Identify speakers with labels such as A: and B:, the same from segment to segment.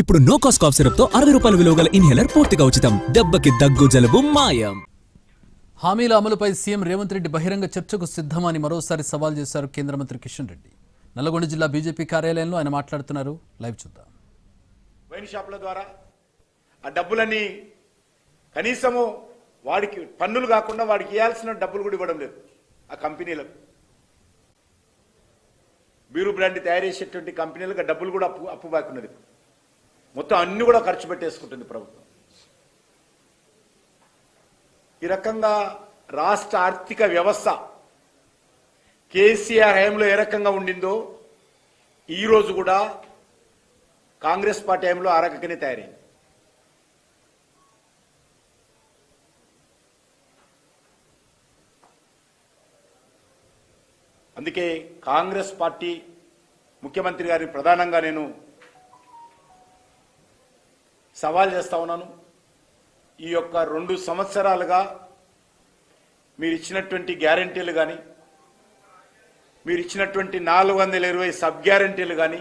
A: ఇప్పుడు no cost cough సిరప్తో అరవై రూపాయల విలువ గల ఇన్హేలర్ పూర్తిగా ఉచితం. దెబ్బకి దగ్గు జలుబు మాయం.
B: హామీల అమలుపై సీఎం రేవంత్ రెడ్డి బహిరంగ చర్చకు సిద్ధమని మరోసారి సవాల్ చేశారు కేంద్ర మంత్రి కిషన్ రెడ్డి. నల్లగొండ జిల్లా బీజేపీ కార్యాలయంలో ఆయన మాట్లాడుతున్నారు. లైవ్ చూద్దాం.
C: వైన్ షాపుల ద్వారా ఆ డబ్బులన్నీ కనీసము వాడికి పన్నులు కాకుండా వాడికి ఇవ్వాల్సిన డబ్బులు కూడా ఇవ్వడం లేదు ఆ కంపెనీలకు. బీరు బ్రాండ్ తయారు చేసేటువంటి కంపెనీలకు డబ్బులు కూడా అప్పు అప్పు బాకున్నది. మొత్తం అన్ని కూడా ఖర్చు పెట్టేసుకుంటుంది ప్రభుత్వం. ఈ రకంగా రాష్ట్ర ఆర్థిక వ్యవస్థ కేసీఆర్ హయాంలో ఏ రకంగా ఉండిందో ఈ రోజు కూడా కాంగ్రెస్ పార్టీ హయాంలో ఆ రకంగానే తయారైంది. అందుకే కాంగ్రెస్ పార్టీ ముఖ్యమంత్రి గారిని ప్రధానంగా నేను సవాల్ చేస్తా ఉన్నాను. ఈ యొక్క రెండు సంవత్సరాలుగా మీరు ఇచ్చినటువంటి గ్యారంటీలు కానీ మీరు ఇచ్చినటువంటి నాలుగు వందల ఇరవై సబ్ గ్యారంటీలు కానీ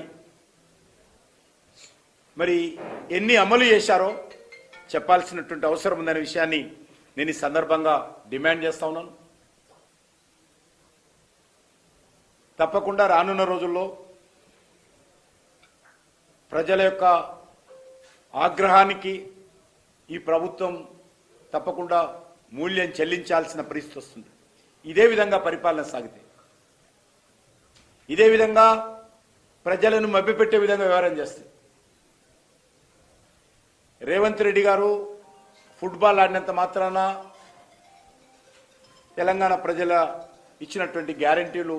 C: మరి ఎన్ని అమలు చేశారో చెప్పాల్సినటువంటి అవసరం ఉందనే విషయాన్ని నేను ఈ సందర్భంగా డిమాండ్ చేస్తా ఉన్నాను. తప్పకుండా రానున్న రోజుల్లో ప్రజల యొక్క ఆగ్రహానికి ఈ ప్రభుత్వం తప్పకుండా మూల్యం చెల్లించాల్సిన పరిస్థితి వస్తుంది. ఇదే విధంగా పరిపాలన సాగితే. ఇదే విధంగా ప్రజలను మభ్యపెట్టే విధంగా వ్యవహారం చేస్తుంది రేవంత్ రెడ్డి గారు ఫుట్బాల్ ఆడినంత మాత్రాన తెలంగాణ ప్రజల ఇచ్చినటువంటి గ్యారంటీలు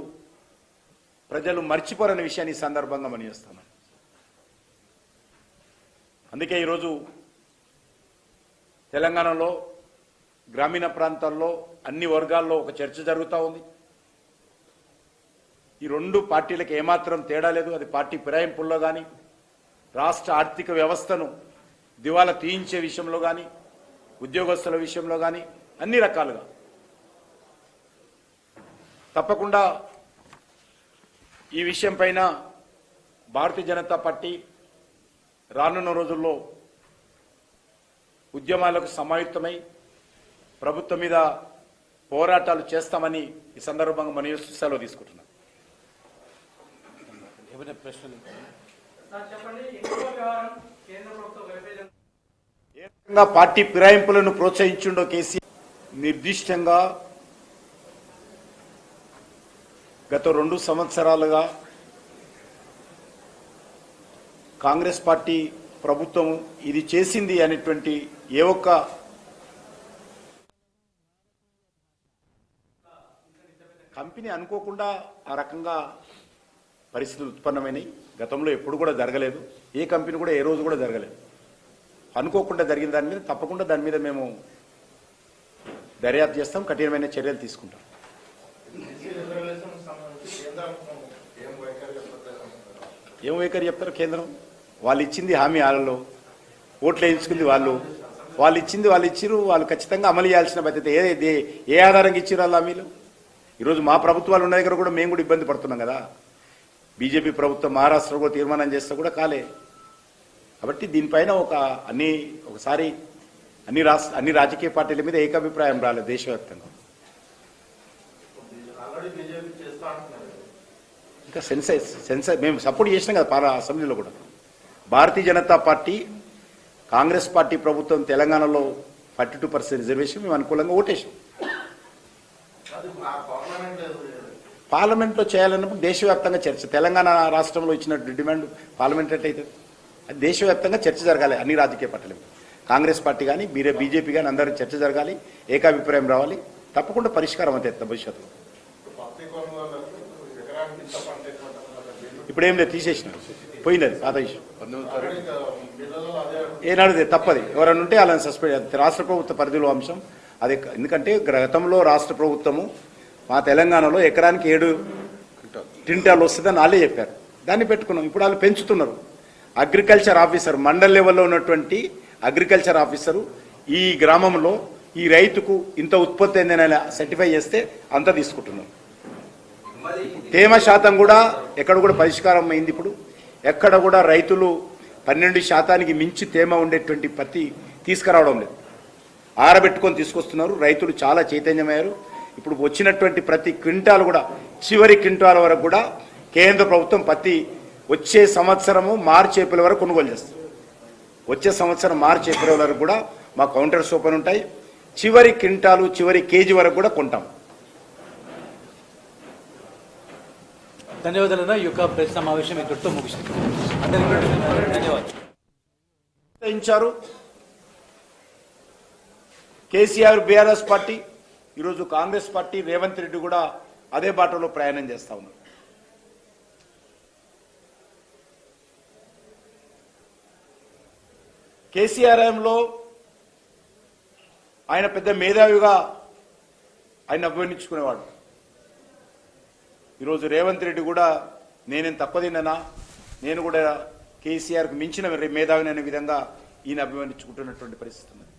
C: ప్రజలు మర్చిపోరని విషయాన్ని ఈ సందర్భంగా మనం చేస్తాను అందుకే ఈరోజు తెలంగాణలో గ్రామీణ ప్రాంతాల్లో అన్ని వర్గాల్లో ఒక చర్చ జరుగుతూ ఉంది. ఈ రెండు పార్టీలకు ఏమాత్రం తేడా లేదు. అది పార్టీ ఫిరాయింపుల్లో కానీ రాష్ట్ర ఆర్థిక వ్యవస్థను దివాలా తీయించే విషయంలో కానీ ఉద్యోగస్తుల విషయంలో కానీ అన్ని రకాలుగా. తప్పకుండా ఈ విషయం పైన భారతీయ జనతా పార్టీ రానున్న రోజుల్లో ఉద్యమాలకు సమాయుక్తమై ప్రభుత్వం మీద పోరాటాలు చేస్తామని ఈ సందర్భంగా మన సెలవు తీసుకుంటున్నాం. ఏ రకంగా పార్టీ ఫిరాయింపులను ప్రోత్సహించుండో కేసీఆర్ నిర్దిష్టంగా గత రెండు సంవత్సరాలుగా కాంగ్రెస్ పార్టీ ప్రభుత్వం ఇది చేసింది అనేటువంటి ఏ ఒక్క కంపెనీ అనుకోకుండా ఆ రకంగా పరిస్థితులు ఉత్పన్నమైనాయి. గతంలో ఎప్పుడు కూడా జరగలేదు. ఏ కంపెనీ కూడా ఏ రోజు కూడా జరగలేదు. అనుకోకుండా జరిగిన దాని మీద తప్పకుండా దాని మీద మేము దర్యాప్తు చేస్తాం. కఠినమైన చర్యలు తీసుకుంటాం. ఏం వైఖరి చెప్తారు కేంద్రం? వాళ్ళు ఇచ్చింది హామీ వాళ్ళలో ఓట్లు వేయించుకుంది వాళ్ళు. వాళ్ళు ఇచ్చింది వాళ్ళు ఇచ్చిరు వాళ్ళు ఖచ్చితంగా అమలు చేయాల్సిన బాధ్యత ఏ ఏ- ఆధారంగా ఇచ్చిరు వాళ్ళు హామీలు ఈరోజు మా ప్రభుత్వాలు ఉన్న దగ్గర కూడా మేము కూడా ఇబ్బంది పడుతున్నాం కదా. బీజేపీ ప్రభుత్వం మహారాష్ట్ర కూడా తీర్మానం చేస్తే కూడా కాలే. కాబట్టి దీనిపైన ఒక అన్ని ఒకసారి అన్ని రాష్ట్ర అన్ని రాజకీయ పార్టీల మీద ఏకాభిప్రాయం రాలేదు దేశవ్యాప్తంగా. ఇంకా సెన్సైజ్ సెన్సైజ్ మేము సపోర్ట్ చేసినాం కదా పారా అసెంబ్లీలో కూడా. భారతీయ జనతా పార్టీ కాంగ్రెస్ పార్టీ ప్రభుత్వం తెలంగాణలో ఫార్టీ టూ పర్సెంట్ రిజర్వేషన్ మేము అనుకూలంగా ఓటేసాం. పార్లమెంట్లో చేయాలన్నప్పుడు దేశవ్యాప్తంగా చర్చ తెలంగాణ రాష్ట్రంలో ఇచ్చిన డిమాండ్ పార్లమెంట్ అయితే అది దేశవ్యాప్తంగా చర్చ జరగాలి అన్ని రాజకీయ పార్టీలు కాంగ్రెస్ పార్టీ కానీ మీరే బీజేపీ కానీ అందరూ చర్చ జరగాలి ఏకాభిప్రాయం రావాలి తప్పకుండా పరిష్కారం అంతే భవిష్యత్తులో. ఇప్పుడేం లేదు లేదు తీసేసిన పోయింది అది ఏనాడు తప్పది. ఎవరైనా ఉంటే వాళ్ళని సస్పెండ్ రాష్ట్ర ప్రభుత్వ పరిధిలో అంశం. అది ఎందుకంటే గతంలో రాష్ట్ర ప్రభుత్వము మా తెలంగాణలో ఎకరానికి ఏడు క్వింటాలు వస్తుందని వాళ్ళే చెప్పారు. దాన్ని పెట్టుకున్నాం. ఇప్పుడు వాళ్ళు పెంచుతున్నారు. అగ్రికల్చర్ ఆఫీసర్ మండల్ లెవెల్లో ఉన్నటువంటి అగ్రికల్చర్ ఆఫీసరు ఈ గ్రామంలో ఈ రైతుకు ఇంత ఉత్పత్తి అయిందని సర్టిఫై చేస్తే అంత తీసుకుంటున్నారు. తేమ శాతం కూడా ఎక్కడ కూడా పరిష్కారం అయింది ఇప్పుడు. ఎక్కడ కూడా రైతులు పన్నెండు శాతానికి మించి తేమ ఉండేటువంటి పత్తి తీసుకురావడం లేదు. ఆరబెట్టుకొని తీసుకొస్తున్నారు. రైతులు చాలా చైతన్యమయ్యారు. ఇప్పుడు వచ్చినటువంటి ప్రతి క్వింటాల్ కూడా చివరి క్వింటాల్ వరకు కూడా కేంద్ర ప్రభుత్వం పత్తి వచ్చే సంవత్సరము మార్చి ఏప్రిల్ వరకు కొనుగోలు చేస్తుంది. వచ్చే సంవత్సరం మార్చి ఏప్రిల్ వరకు కూడా మా కౌంటర్స్ ఓపెన్ ఉంటాయి. చివరి క్వింటాలు చివరి కేజీ వరకు కూడా కొంటాం.
D: ధన్యవాదాలు. ఈ యొక్క ప్రెస్ సమావేశం ఇక్కడితో ముగిస్తుంది అందరికీ ధన్యవాదాలు.
C: ఇచ్చారు కేసీఆర్ బీఆర్ఎస్ పార్టీ ఈరోజు కాంగ్రెస్ పార్టీ రేవంత్ రెడ్డి కూడా అదే బాటలో ప్రయాణం చేస్తా ఉన్నారు. కేసీఆర్ఎంలో ఆయన పెద్ద మేధావిగా ఆయన అభివర్ణించుకునేవాడు. ఈరోజు రేవంత్ రెడ్డి కూడా నేనేం తప్పదిన్ననా? నేను కూడా కేసీఆర్కు మించిన మేధావిని అనే విధంగా ఈయన అభిమానించుకుంటున్నటువంటి పరిస్థితి ఉంది